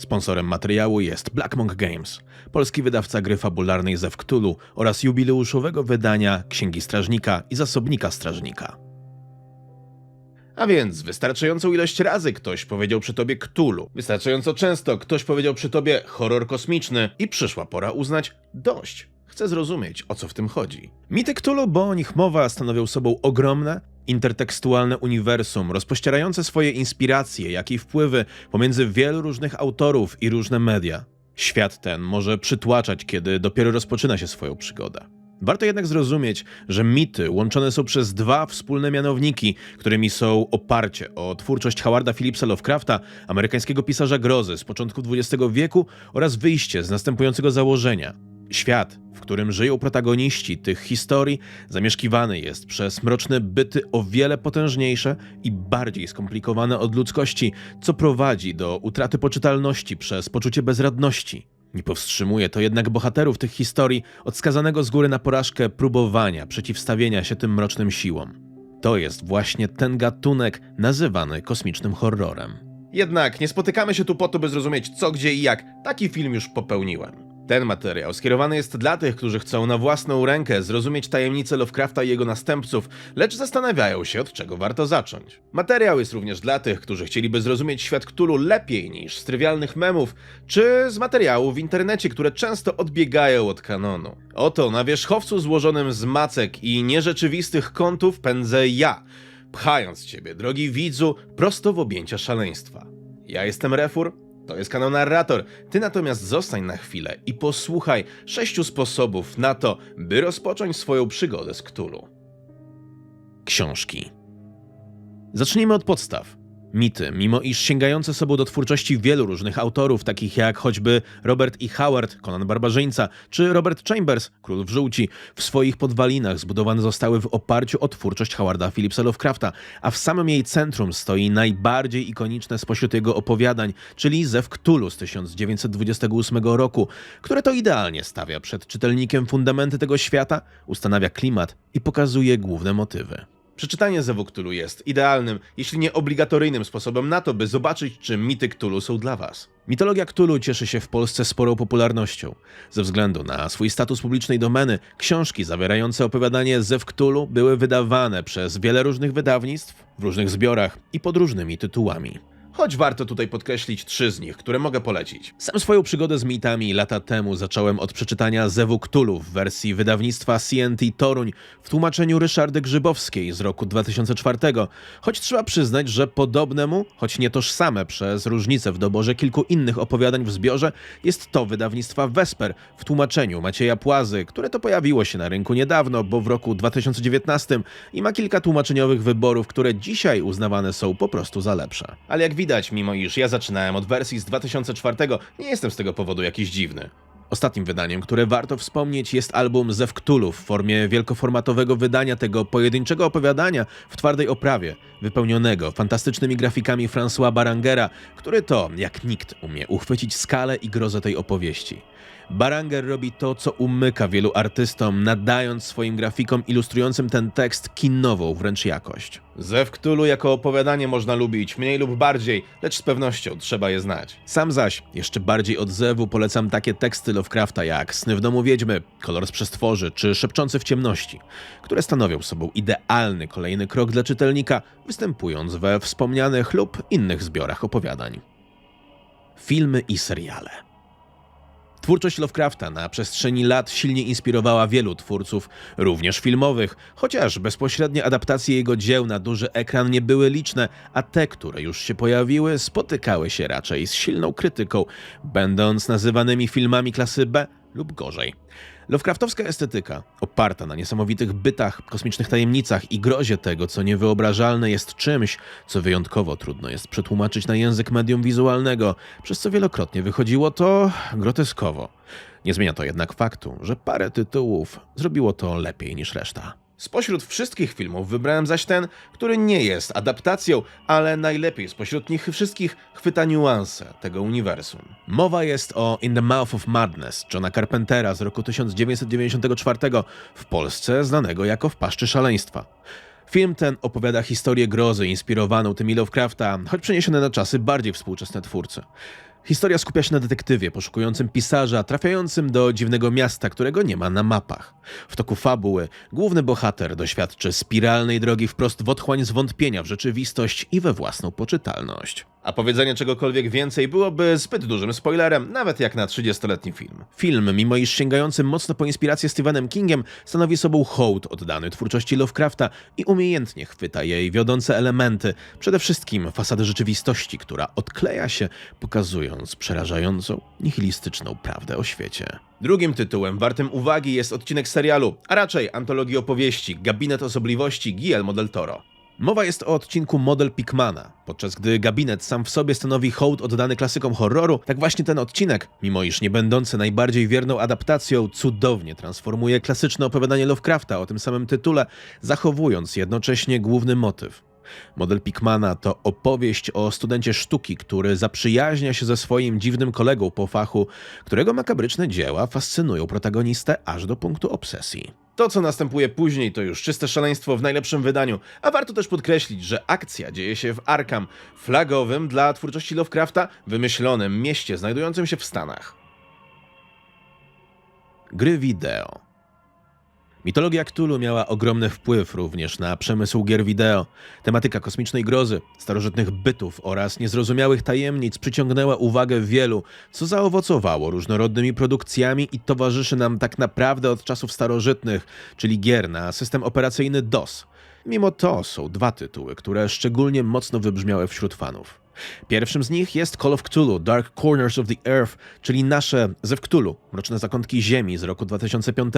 Sponsorem materiału jest Black Monk Games, polski wydawca gry fabularnej ze Cthulhu oraz jubileuszowego wydania Księgi Strażnika i Zasobnika Strażnika. A więc wystarczającą ilość razy ktoś powiedział przy tobie Cthulhu, wystarczająco często ktoś powiedział przy tobie horror kosmiczny i przyszła pora uznać dość. Chcę zrozumieć, o co w tym chodzi. Mity Cthulhu, bo o nich mowa, stanowią sobą ogromne, intertekstualne uniwersum, rozpościerające swoje inspiracje, jak i wpływy pomiędzy wielu różnych autorów i różne media. Świat ten może przytłaczać, kiedy dopiero rozpoczyna się swoją przygodę. Warto jednak zrozumieć, że mity łączone są przez dwa wspólne mianowniki, którymi są oparcie o twórczość Howarda Phillipsa Lovecrafta, amerykańskiego pisarza grozy z początku XX wieku oraz wyjście z następującego założenia. Świat, w którym żyją protagoniści tych historii, zamieszkiwany jest przez mroczne byty o wiele potężniejsze i bardziej skomplikowane od ludzkości, co prowadzi do utraty poczytalności przez poczucie bezradności. Nie powstrzymuje to jednak bohaterów tych historii od skazanego z góry na porażkę próbowania przeciwstawienia się tym mrocznym siłom. To jest właśnie ten gatunek nazywany kosmicznym horrorem. Jednak nie spotykamy się tu po to, by zrozumieć co, gdzie i jak. Taki film już popełniłem. Ten materiał skierowany jest dla tych, którzy chcą na własną rękę zrozumieć tajemnice Lovecrafta i jego następców, lecz zastanawiają się, od czego warto zacząć. Materiał jest również dla tych, którzy chcieliby zrozumieć świat Cthulhu lepiej niż z trywialnych memów, czy z materiałów w internecie, które często odbiegają od kanonu. Oto na wierzchowcu złożonym z macek i nierzeczywistych kątów pędzę ja, pchając ciebie, drogi widzu, prosto w objęcia szaleństwa. Ja jestem Refur, to jest kanał Narrator. Ty natomiast zostań na chwilę i posłuchaj sześciu sposobów na to, by rozpocząć swoją przygodę z Cthulhu. Książki. Zacznijmy od podstaw. Mity, mimo iż sięgające sobą do twórczości wielu różnych autorów, takich jak choćby Robert E. Howard, Conan Barbarzyńca, czy Robert Chambers, Król w Żółci, w swoich podwalinach zbudowane zostały w oparciu o twórczość Howarda Phillipsa Lovecrafta, a w samym jej centrum stoi najbardziej ikoniczne spośród jego opowiadań, czyli Zew Cthulhu z 1928 roku, które to idealnie stawia przed czytelnikiem fundamenty tego świata, ustanawia klimat i pokazuje główne motywy. Przeczytanie Zewu Cthulhu jest idealnym, jeśli nie obligatoryjnym sposobem na to, by zobaczyć, czy mity Cthulhu są dla Was. Mitologia Cthulhu cieszy się w Polsce sporą popularnością. Ze względu na swój status publicznej domeny, książki zawierające opowiadanie Zew Cthulhu były wydawane przez wiele różnych wydawnictw, w różnych zbiorach i pod różnymi tytułami. Choć warto tutaj podkreślić trzy z nich, które mogę polecić. Sam swoją przygodę z mitami lata temu zacząłem od przeczytania Zewu Cthulhu w wersji wydawnictwa CNT Toruń w tłumaczeniu Ryszardy Grzybowskiej z roku 2004, choć trzeba przyznać, że podobnemu, choć nie tożsame przez różnice w doborze kilku innych opowiadań w zbiorze, jest to wydawnictwa Vesper w tłumaczeniu Macieja Płazy, które to pojawiło się na rynku niedawno, bo w roku 2019 i ma kilka tłumaczeniowych wyborów, które dzisiaj uznawane są po prostu za lepsze. Ale jak widać, mimo iż ja zaczynałem od wersji z 2004, nie jestem z tego powodu jakiś dziwny. Ostatnim wydaniem, które warto wspomnieć, jest album Zew Cthulhu w formie wielkoformatowego wydania tego pojedynczego opowiadania w twardej oprawie, wypełnionego fantastycznymi grafikami François Barangera, który to, jak nikt, umie uchwycić skalę i grozę tej opowieści. Baranger robi to, co umyka wielu artystom, nadając swoim grafikom ilustrującym ten tekst kinową wręcz jakość. Zew Cthulhu jako opowiadanie można lubić mniej lub bardziej, lecz z pewnością trzeba je znać. Sam zaś, jeszcze bardziej od Zewu polecam takie teksty Lovecrafta jak Sny w domu wiedźmy, Kolor z przestworzy czy Szepczący w ciemności, które stanowią sobą idealny kolejny krok dla czytelnika, występując we wspomnianych lub innych zbiorach opowiadań. Filmy i seriale. Twórczość Lovecrafta na przestrzeni lat silnie inspirowała wielu twórców, również filmowych, chociaż bezpośrednie adaptacje jego dzieł na duży ekran nie były liczne, a te, które już się pojawiły, spotykały się raczej z silną krytyką, będąc nazywanymi filmami klasy B lub gorzej. Lovecraftowska estetyka, oparta na niesamowitych bytach, kosmicznych tajemnicach i grozie tego, co niewyobrażalne, jest czymś, co wyjątkowo trudno jest przetłumaczyć na język medium wizualnego, przez co wielokrotnie wychodziło to groteskowo. Nie zmienia to jednak faktu, że parę tytułów zrobiło to lepiej niż reszta. Spośród wszystkich filmów wybrałem zaś ten, który nie jest adaptacją, ale najlepiej spośród nich wszystkich chwyta niuanse tego uniwersum. Mowa jest o In the Mouth of Madness Johna Carpentera z roku 1994, w Polsce znanego jako W paszczy szaleństwa. Film ten opowiada historię grozy inspirowaną tymi Lovecrafta, choć przeniesione na czasy bardziej współczesne twórcy. Historia skupia się na detektywie poszukującym pisarza, trafiającym do dziwnego miasta, którego nie ma na mapach. W toku fabuły główny bohater doświadczy spiralnej drogi wprost w otchłań zwątpienia w rzeczywistość i we własną poczytalność. A powiedzenie czegokolwiek więcej byłoby zbyt dużym spoilerem, nawet jak na 30-letni film. Film, mimo iż sięgający mocno po inspirację Stephenem Kingiem, stanowi sobą hołd oddany twórczości Lovecrafta i umiejętnie chwyta jej wiodące elementy, przede wszystkim fasadę rzeczywistości, która odkleja się, pokazując przerażającą, nihilistyczną prawdę o świecie. Drugim tytułem wartym uwagi jest odcinek serialu, a raczej antologii opowieści Gabinet Osobliwości Guillermo del Toro. Mowa jest o odcinku Model Pikmana. Podczas gdy gabinet sam w sobie stanowi hołd oddany klasykom horroru, tak właśnie ten odcinek, mimo iż nie będący najbardziej wierną adaptacją, cudownie transformuje klasyczne opowiadanie Lovecrafta o tym samym tytule, zachowując jednocześnie główny motyw. Model Pikmana to opowieść o studencie sztuki, który zaprzyjaźnia się ze swoim dziwnym kolegą po fachu, którego makabryczne dzieła fascynują protagonistę aż do punktu obsesji. To, co następuje później, to już czyste szaleństwo w najlepszym wydaniu, a warto też podkreślić, że akcja dzieje się w Arkham, flagowym dla twórczości Lovecrafta, wymyślonym mieście znajdującym się w Stanach. Gry wideo. Mitologia Cthulhu miała ogromny wpływ również na przemysł gier wideo. Tematyka kosmicznej grozy, starożytnych bytów oraz niezrozumiałych tajemnic przyciągnęła uwagę wielu, co zaowocowało różnorodnymi produkcjami i towarzyszy nam tak naprawdę od czasów starożytnych, czyli gier na system operacyjny DOS. Mimo to są dwa tytuły, które szczególnie mocno wybrzmiały wśród fanów. Pierwszym z nich jest Call of Cthulhu Dark Corners of the Earth, czyli nasze ze Cthulhu, Mroczne Zakątki Ziemi z roku 2005.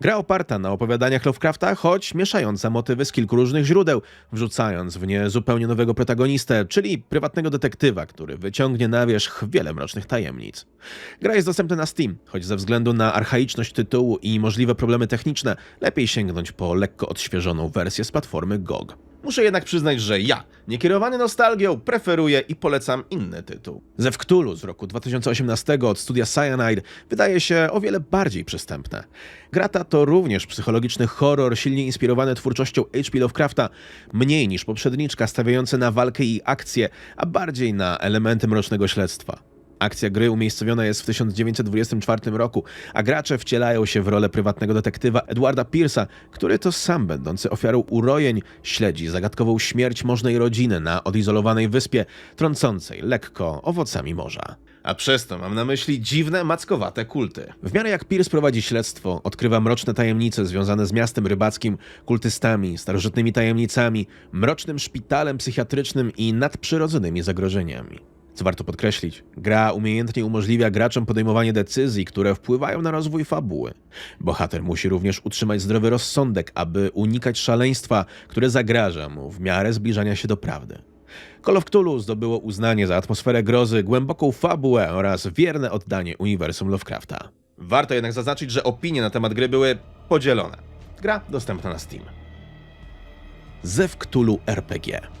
Gra oparta na opowiadaniach Lovecrafta, choć mieszająca motywy z kilku różnych źródeł, wrzucając w nie zupełnie nowego protagonistę, czyli prywatnego detektywa, który wyciągnie na wierzch wiele mrocznych tajemnic. Gra jest dostępna na Steam, choć ze względu na archaiczność tytułu i możliwe problemy techniczne, lepiej sięgnąć po lekko odświeżoną wersję z platformy GOG. Muszę jednak przyznać, że ja, niekierowany nostalgią, preferuję i polecam inny tytuł. Ze Cthulhu z roku 2018 od studia Cyanide wydaje się o wiele bardziej przystępne. Gra ta to również psychologiczny horror silnie inspirowany twórczością H.P. Lovecrafta, mniej niż poprzedniczka stawiający na walkę i akcję, a bardziej na elementy mrocznego śledztwa. Akcja gry umiejscowiona jest w 1924 roku, a gracze wcielają się w rolę prywatnego detektywa Edwarda Pierce'a, który to sam będący ofiarą urojeń śledzi zagadkową śmierć możnej rodziny na odizolowanej wyspie, trącącej lekko owocami morza. A przez to mam na myśli dziwne, mackowate kulty. W miarę jak Pierce prowadzi śledztwo, odkrywa mroczne tajemnice związane z miastem rybackim, kultystami, starożytnymi tajemnicami, mrocznym szpitalem psychiatrycznym i nadprzyrodzonymi zagrożeniami. Co warto podkreślić, gra umiejętnie umożliwia graczom podejmowanie decyzji, które wpływają na rozwój fabuły. Bohater musi również utrzymać zdrowy rozsądek, aby unikać szaleństwa, które zagraża mu w miarę zbliżania się do prawdy. Call of Cthulhu zdobyło uznanie za atmosferę grozy, głęboką fabułę oraz wierne oddanie uniwersum Lovecrafta. Warto jednak zaznaczyć, że opinie na temat gry były podzielone. Gra dostępna na Steam. Zew Cthulhu RPG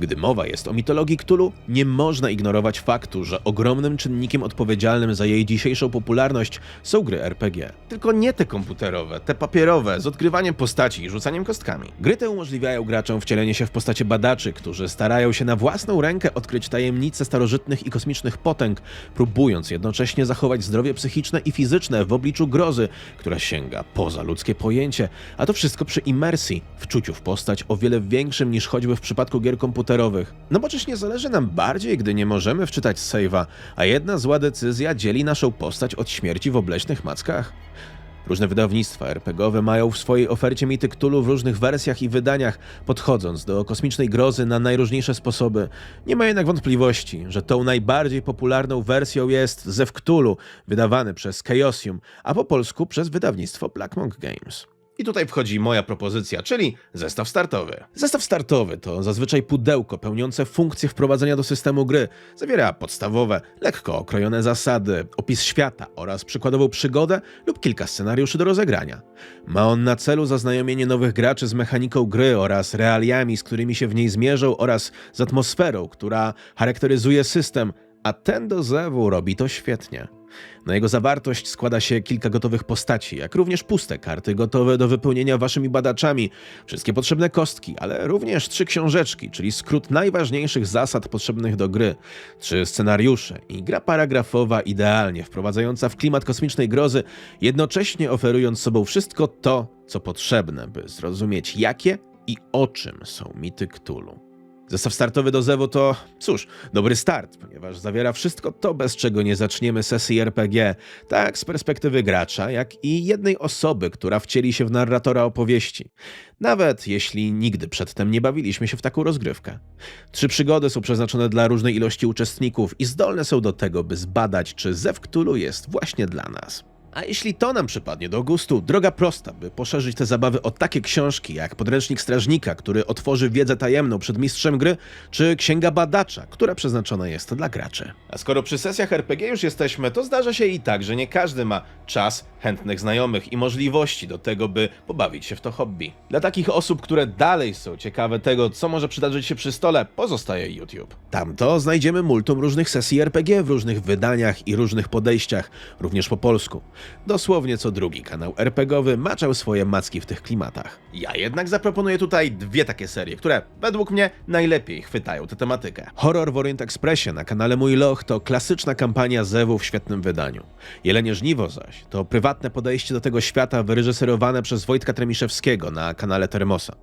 gdy mowa jest o mitologii Cthulhu, nie można ignorować faktu, że ogromnym czynnikiem odpowiedzialnym za jej dzisiejszą popularność są gry RPG. Tylko nie te komputerowe, te papierowe, z odgrywaniem postaci i rzucaniem kostkami. Gry te umożliwiają graczom wcielenie się w postacie badaczy, którzy starają się na własną rękę odkryć tajemnice starożytnych i kosmicznych potęg, próbując jednocześnie zachować zdrowie psychiczne i fizyczne w obliczu grozy, która sięga poza ludzkie pojęcie, a to wszystko przy imersji, wczuciu w postać o wiele większym niż choćby w przypadku gier komputerowych komputerowych. No bo czyż nie zależy nam bardziej, gdy nie możemy wczytać save'a, a jedna zła decyzja dzieli naszą postać od śmierci w obleśnych mackach? Różne wydawnictwa RPGowe mają w swojej ofercie mity Cthulhu w różnych wersjach i wydaniach, podchodząc do kosmicznej grozy na najróżniejsze sposoby. Nie ma jednak wątpliwości, że tą najbardziej popularną wersją jest Zew Cthulhu, wydawany przez Chaosium, a po polsku przez wydawnictwo Black Monk Games. I tutaj wchodzi moja propozycja, czyli zestaw startowy. Zestaw startowy to zazwyczaj pudełko pełniące funkcję wprowadzenia do systemu gry. Zawiera podstawowe, lekko okrojone zasady, opis świata oraz przykładową przygodę lub kilka scenariuszy do rozegrania. Ma on na celu zaznajomienie nowych graczy z mechaniką gry oraz realiami, z którymi się w niej zmierzą oraz z atmosferą, która charakteryzuje system, a ten do zewu robi to świetnie. Na jego zawartość składa się kilka gotowych postaci, jak również puste karty gotowe do wypełnienia waszymi badaczami, wszystkie potrzebne kostki, ale również trzy książeczki, czyli skrót najważniejszych zasad potrzebnych do gry, trzy scenariusze i gra paragrafowa idealnie wprowadzająca w klimat kosmicznej grozy, jednocześnie oferując sobą wszystko to, co potrzebne, by zrozumieć jakie i o czym są mity Cthulhu. Zestaw startowy do Zewu to, cóż, dobry start, ponieważ zawiera wszystko to, bez czego nie zaczniemy sesji RPG, tak z perspektywy gracza, jak i jednej osoby, która wcieli się w narratora opowieści. Nawet jeśli nigdy przedtem nie bawiliśmy się w taką rozgrywkę. Trzy przygody są przeznaczone dla różnej ilości uczestników i zdolne są do tego, by zbadać, czy Zew Cthulhu jest właśnie dla nas. A jeśli to nam przypadnie do gustu, droga prosta, by poszerzyć te zabawy o takie książki jak Podręcznik Strażnika, który otworzy wiedzę tajemną przed mistrzem gry, czy Księga Badacza, która przeznaczona jest dla graczy. A skoro przy sesjach RPG już jesteśmy, to zdarza się i tak, że nie każdy ma czas, chętnych znajomych i możliwości do tego, by pobawić się w to hobby. Dla takich osób, które dalej są ciekawe tego, co może przydarzyć się przy stole, pozostaje YouTube. Tamto znajdziemy multum różnych sesji RPG w różnych wydaniach i różnych podejściach, również po polsku. Dosłownie co drugi kanał RPGowy maczał swoje macki w tych klimatach. Ja jednak zaproponuję tutaj dwie takie serie, które według mnie najlepiej chwytają tę tematykę. Horror w Orient Expressie na kanale Mój Loch to klasyczna kampania Zewu w świetnym wydaniu. Jelenie Żniwo zaś to prywatne podejście do tego świata wyreżyserowane przez Wojtka Tremiszewskiego na kanale Termosa.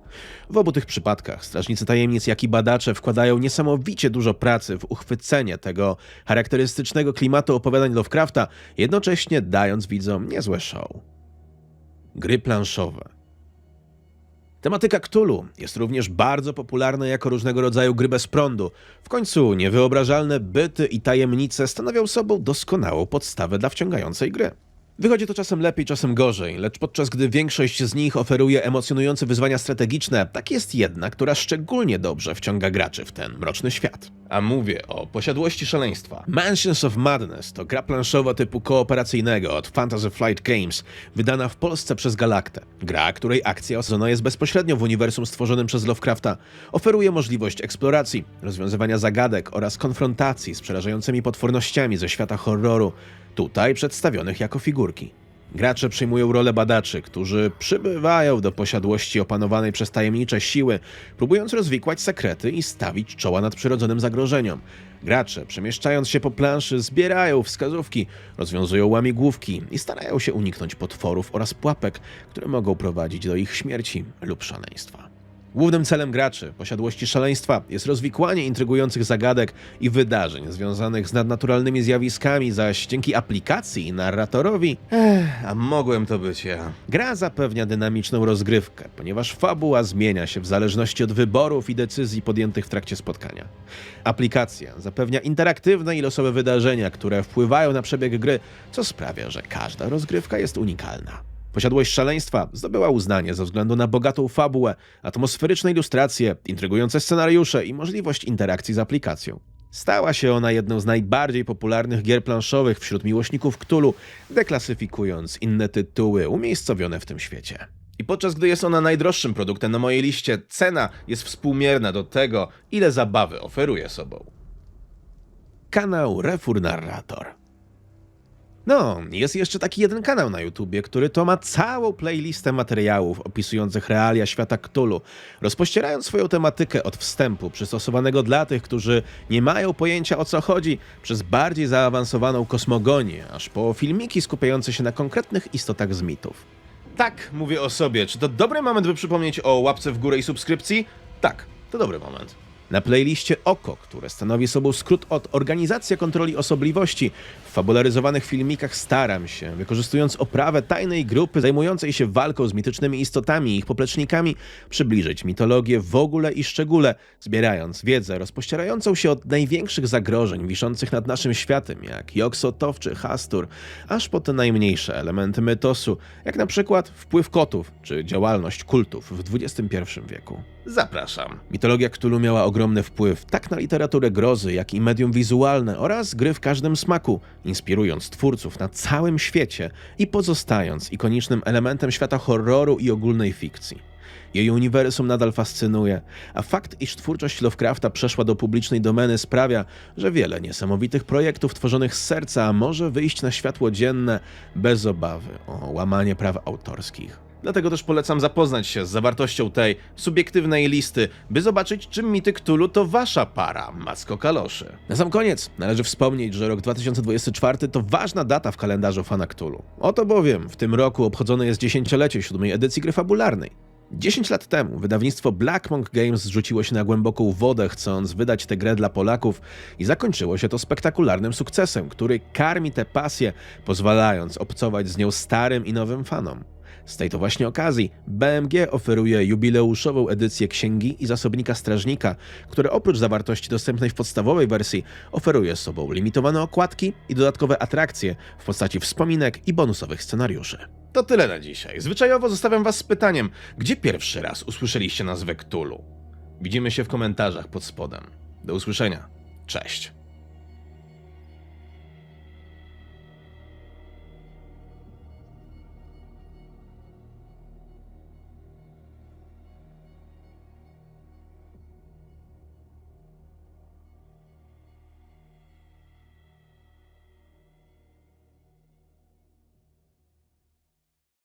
W obu tych przypadkach strażnicy tajemnic, jak i badacze wkładają niesamowicie dużo pracy w uchwycenie tego charakterystycznego klimatu opowiadań Lovecrafta, jednocześnie dając widzom niezłe show. Gry planszowe. Tematyka Cthulhu jest również bardzo popularna jako różnego rodzaju gry bez prądu. W końcu niewyobrażalne byty i tajemnice stanowią sobą doskonałą podstawę dla wciągającej gry. Wychodzi to czasem lepiej, czasem gorzej, lecz podczas gdy większość z nich oferuje emocjonujące wyzwania strategiczne, tak jest jedna, która szczególnie dobrze wciąga graczy w ten mroczny świat. A mówię o posiadłości szaleństwa. Mansions of Madness to gra planszowa typu kooperacyjnego od Fantasy Flight Games, wydana w Polsce przez Galaktę. Gra, której akcja osadzona jest bezpośrednio w uniwersum stworzonym przez Lovecrafta, oferuje możliwość eksploracji, rozwiązywania zagadek oraz konfrontacji z przerażającymi potwornościami ze świata horroru, tutaj przedstawionych jako figurki. Gracze przyjmują rolę badaczy, którzy przybywają do posiadłości opanowanej przez tajemnicze siły, próbując rozwikłać sekrety i stawić czoła nadprzyrodzonym zagrożeniom. Gracze, przemieszczając się po planszy, zbierają wskazówki, rozwiązują łamigłówki i starają się uniknąć potworów oraz pułapek, które mogą prowadzić do ich śmierci lub szaleństwa. Głównym celem graczy posiadłości szaleństwa jest rozwikłanie intrygujących zagadek i wydarzeń związanych z nadnaturalnymi zjawiskami, zaś dzięki aplikacji i narratorowi, a mogłem to być ja. Gra zapewnia dynamiczną rozgrywkę, ponieważ fabuła zmienia się w zależności od wyborów i decyzji podjętych w trakcie spotkania. Aplikacja zapewnia interaktywne i losowe wydarzenia, które wpływają na przebieg gry, co sprawia, że każda rozgrywka jest unikalna. Posiadłość szaleństwa zdobyła uznanie ze względu na bogatą fabułę, atmosferyczne ilustracje, intrygujące scenariusze i możliwość interakcji z aplikacją. Stała się ona jedną z najbardziej popularnych gier planszowych wśród miłośników Cthulhu, deklasyfikując inne tytuły umiejscowione w tym świecie. I podczas gdy jest ona najdroższym produktem na mojej liście, cena jest współmierna do tego, ile zabawy oferuje sobą. Kanał Refur Narrator. No, jest jeszcze taki jeden kanał na YouTubie, który to ma całą playlistę materiałów opisujących realia świata Cthulhu, rozpościerając swoją tematykę od wstępu przystosowanego dla tych, którzy nie mają pojęcia o co chodzi, przez bardziej zaawansowaną kosmogonię, aż po filmiki skupiające się na konkretnych istotach z mitów. Tak, mówię o sobie. Czy to dobry moment, by przypomnieć o łapce w górę i subskrypcji? Tak, to dobry moment. Na playliście OKO, które stanowi sobą skrót od Organizacja Kontroli Osobliwości, w fabularyzowanych filmikach staram się, wykorzystując oprawę tajnej grupy zajmującej się walką z mitycznymi istotami i ich poplecznikami, przybliżyć mitologię w ogóle i szczególe, zbierając wiedzę rozpościerającą się od największych zagrożeń wiszących nad naszym światem, jak Joksotow czy Hastur, aż po te najmniejsze elementy mytosu, jak na przykład wpływ kotów czy działalność kultów w XXI wieku. Zapraszam. Mitologia Cthulhu miała ogromny wpływ tak na literaturę grozy, jak i medium wizualne oraz gry w każdym smaku, inspirując twórców na całym świecie i pozostając ikonicznym elementem świata horroru i ogólnej fikcji. Jej uniwersum nadal fascynuje, a fakt, iż twórczość Lovecrafta przeszła do publicznej domeny sprawia, że wiele niesamowitych projektów tworzonych z serca może wyjść na światło dzienne bez obawy o łamanie praw autorskich. Dlatego też polecam zapoznać się z zawartością tej subiektywnej listy, by zobaczyć, czy mity Cthulhu to wasza para, macko kaloszy. Na sam koniec należy wspomnieć, że rok 2024 to ważna data w kalendarzu fana Cthulhu. Oto bowiem w tym roku obchodzone jest dziesięciolecie siódmej edycji gry fabularnej. 10 lat temu wydawnictwo Black Monk Games zrzuciło się na głęboką wodę, chcąc wydać tę grę dla Polaków i zakończyło się to spektakularnym sukcesem, który karmi tę pasję, pozwalając obcować z nią starym i nowym fanom. Z tej to właśnie okazji BMG oferuje jubileuszową edycję księgi i zasobnika strażnika, które oprócz zawartości dostępnej w podstawowej wersji oferuje sobą limitowane okładki i dodatkowe atrakcje w postaci wspominek i bonusowych scenariuszy. To tyle na dzisiaj. Zwyczajowo zostawiam was z pytaniem, gdzie pierwszy raz usłyszeliście nazwę Cthulhu? Widzimy się w komentarzach pod spodem. Do usłyszenia. Cześć.